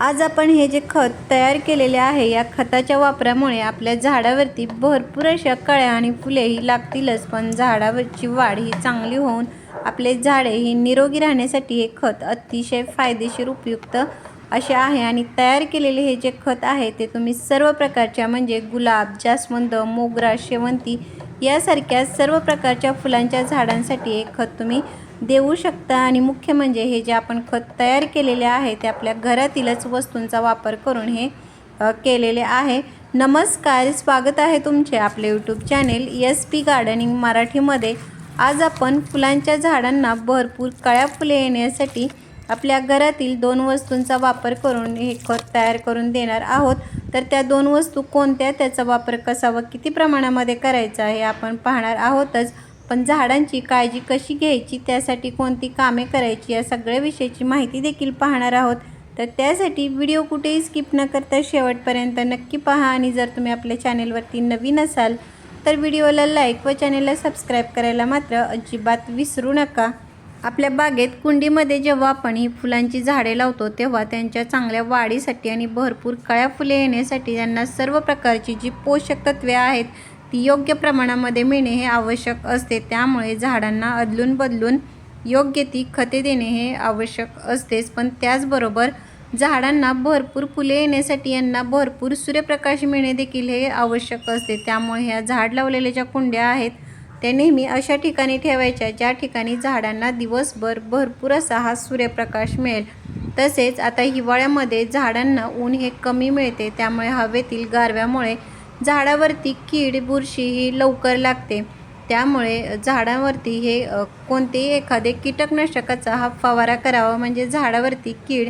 आज आपण हे जे खत तयार केलेले आहे या खताच्या वापरामुळे आपल्या झाडावरती भरपूर अशा कळ्या आणि फुले ही लागतीलच. पण झाडावरची वाढ ही चांगली होऊन आपले झाडे ही निरोगी राहण्यासाठी हे खत अतिशय फायदेशीर उपयुक्त असे आहे. आणि तयार केलेले हे जे खत आहे ते तुम्ही सर्व प्रकारच्या म्हणजे गुलाब जास्वंद मोगरा शेवंती यासारख्या सर्व प्रकारच्या फुलांच्या झाडांसाठी हे खत तुम्ही देऊ शकता. आणि मुख्य म्हणजे हे जे आपण खत तयार केलेले आहे ते आपल्या घरातीलच वस्तूंचा वापर करून हे केलेले आहे. नमस्कार स्वागत आहे तुमचे आपले YouTube channel S P gardening मराठीमध्ये. आज आपण फुलांच्या झाडांना भरपूर कळ्या फुले येण्यासाठी आपल्या घरातील दोन वस्तूंचा वापर करून हे खत तयार करून देणार आहोत. तर त्या दोन वस्तू कोणत्या? त्याचा वापर कसा व किती प्रमाणामध्ये करायचा हे आपण पाहणार आहोतच. पण झाडांची काळजी कशी घ्यायची त्यासाठी कोणती कामे करायची या सगळ्याविषयीची माहिती देखील पाहणार आहोत. तर त्यासाठी व्हिडिओ कुठेही स्किप न करता शेवटपर्यंत नक्की पहा आणि जर तुम्ही आपल्या चॅनेलवरती नवीन असाल तर व्हिडिओला लाईक व चॅनेलला सबस्क्राईब करायला मात्र अजिबात विसरू नका. आपल्या बागेत कुंडीमध्ये जेव्हा आपण ही फुलांची झाडे लावतो तेव्हा त्यांच्या चांगल्या वाढीसाठी आणि भरपूर कळ्या फुले येण्यासाठी त्यांना सर्व प्रकारची जी पोषक तत्वे आहेत ती योग्य प्रमाणामध्ये मिळणे हे आवश्यक असते. त्यामुळे झाडांना अदलून बदलून योग्य ती खते देणे हे आवश्यक असतेच. पण त्याचबरोबर झाडांना भरपूर फुले येण्यासाठी यांना भरपूर सूर्यप्रकाश मिळणे देखील हे आवश्यक असते. त्यामुळे ह्या झाड लावलेल्या ज्या कुंड्या आहेत त्या नेहमी अशा ठिकाणी ठेवायच्या ज्या ठिकाणी झाडांना दिवसभर भरपूर असा हा सूर्यप्रकाश मिळेल. तसेच आता हिवाळ्यामध्ये झाडांना ऊन हे कमी मिळते. त्यामुळे हवेतील गारव्यामुळे झाडावरती कीड बुरशी ही लवकर लागते. त्यामुळे झाडावरती हे कोणतेही एखादे कीटकनाशकाचा हा फवारा करावा. म्हणजे झाडावरती कीड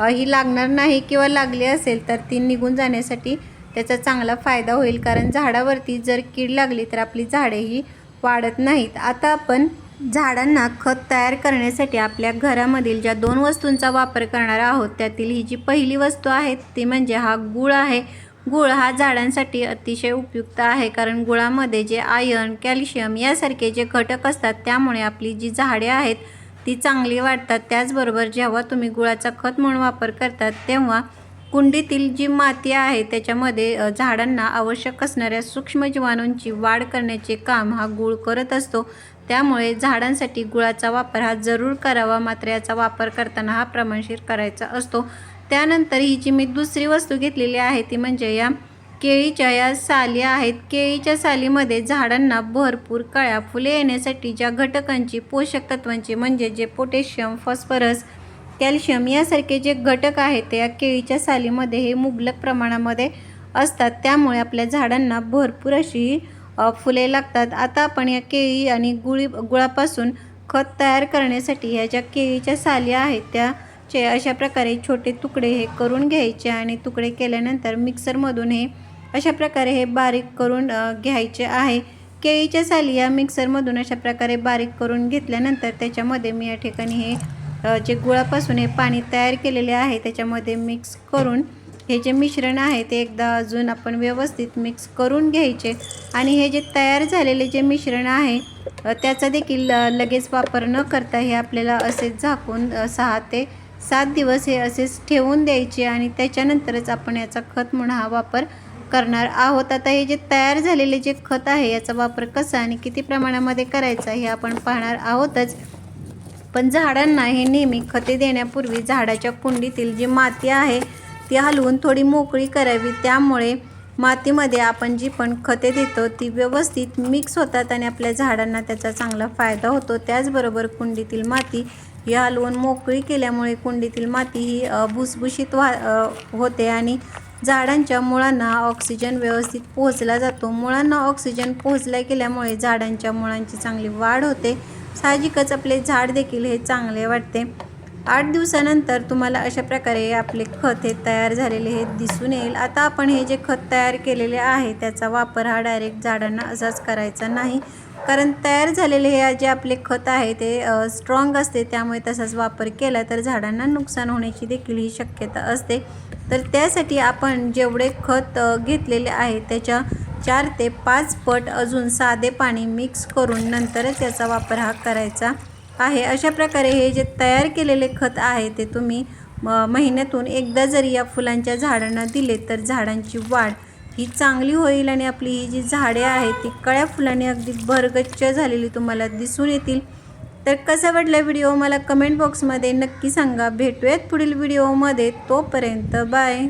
ही लागणार नाही किंवा लागली असेल तर ती निघून जाण्यासाठी त्याचा चांगला फायदा होईल. कारण झाडावरती जर कीड लागली तर आपली झाडे ही वाढत नाहीत. आता आपण झाडांना खत तयार करण्यासाठी आपल्या घरामधील ज्या दोन वस्तूंचा वापर करणार आहोत त्यातील ही जी पहिली वस्तू आहे ती म्हणजे हा गूळ आहे. गुळ हा झाडांसाठी अतिशय उपयुक्त आहे कारण गुळामध्ये जे आयर्न कॅल्शियम यासारखे जे घटक असतात त्यामुळे आपली जी झाडे आहेत ती चांगली वाढतात. त्याचबरोबर जेव्हा तुम्ही गुळाचा खत म्हणून वापर करतात तेव्हा कुंडीतील जी माती आहे त्याच्यामध्ये झाडांना आवश्यक असणाऱ्या सूक्ष्मजीवाणूंची वाढ करण्याचे काम हा गूळ करत असतो. त्यामुळे झाडांसाठी गुळाचा वापर हा जरूर करावा मात्र याचा वापर करताना हा प्रमाणशीर करायचा असतो. त्यानंतर ही जी मी दुसरी वस्तू घेतलेली आहे ती म्हणजे या केळीच्या या साली आहेत. केळीच्या सालीमध्ये झाडांना भरपूर कळ्या फुले येण्यासाठी ज्या घटकांची पोषक तत्वांची म्हणजे जे पोटॅशियम फॉस्फरस कॅल्शियम यासारखे जे घटक आहेत ते या केळीच्या सालीमध्ये हे मुबलक प्रमाणामध्ये असतात. त्यामुळे आपल्या झाडांना भरपूर अशी फुले लागतात. आता आपण या केळी आणि गुळी गुळापासून खत तयार करण्यासाठी ह्या ज्या केळीच्या साली आहेत त्या चे अशा प्रकारे छोटे तुकडे हे करून घ्यायचे आणि तुकडे केल्यानंतर मिक्सरमधून हे अशा प्रकारे हे बारीक करून घ्यायचे आहे. केळीच्या साली या मिक्सरमधून अशा प्रकारे बारीक करून घेतल्यानंतर त्याच्यामध्ये मी या ठिकाणी हे जे गुळापासून हे पाणी तयार केलेले आहे त्याच्यामध्ये मिक्स करून हे जे मिश्रण आहे ते एकदा अजून आपण व्यवस्थित मिक्स करून घ्यायचे. आणि हे जे तयार झालेले जे मिश्रण आहे त्याचा देखील लगेच वापर न करता हे आपल्याला असे झाकून सहा ते सात दिवस हे असेच ठेवून द्यायचे आणि त्याच्यानंतरच आपण याचा खत म्हणून हा वापर करणार आहोत. आता हे जे तयार झालेले जे खत आहे याचा वापर कसा आणि किती प्रमाणामध्ये करायचा हे आपण पाहणार आहोतच. पण झाडांना हे नेहमी खते देण्यापूर्वी झाडाच्या कुंडीतील जी माती आहे ती हलवून थोडी मोकळी करावी. त्यामुळे मातीमध्ये आपण जी पण खते देतो ती व्यवस्थित मिक्स होतात आणि आपल्या झाडांना त्याचा चांगला फायदा होतो. त्याचबरोबर कुंडीतील माती ही हलवून मोकळी केल्यामुळे कुंडीतील माती ही भुसभुशीत वा होते आणि झाडांच्या मुळांना ऑक्सिजन व्यवस्थित पोहोचला जातो. मुळांना ऑक्सिजन पोहोचला गेल्यामुळे झाडांच्या मुळांची चांगली वाढ होते. साहजिकच आपले झाड देखील हे चांगले वाटते. आठ दिवसानंतर तुम्हाला अशा प्रकारे आपले खत हे तयार झालेले हे दिसून येईल. आता आपण हे जे खत तयार केलेले आहे त्याचा वापर हा डायरेक्ट झाडांना असाच करायचा नाही. कारण तयार झालेले हे जे आपले खत आहे ते स्ट्रॉंग असते त्यामुळे तसाच वापर केला तर झाडांना नुकसान होण्याची देखील ही शक्यता असते. तर त्यासाठी आपण जेवढे खत घेतलेले आहे त्याच्या चार ते पाच पट अजून साधे पाणी मिक्स करून नंतरच याचा वापर हा करायचा आहे. अशा प्रकारे हे जे तयार केलेले खत आहे ते तुम्ही म महिन्यातून एकदा जरी या फुलांच्या झाडांना दिले तर झाडांची वाढ ही चांगली होईल आणि आपली ही जी झाडे आहेत ती कळ्या फुलांनी अगदी भरगच्च झालेली तुम्हाला दिसून येतील. तर कसा वाटला व्हिडिओ मला कमेंट बॉक्समध्ये नक्की सांगा. भेटूयात पुढील व्हिडिओमध्ये. तोपर्यंत बाय.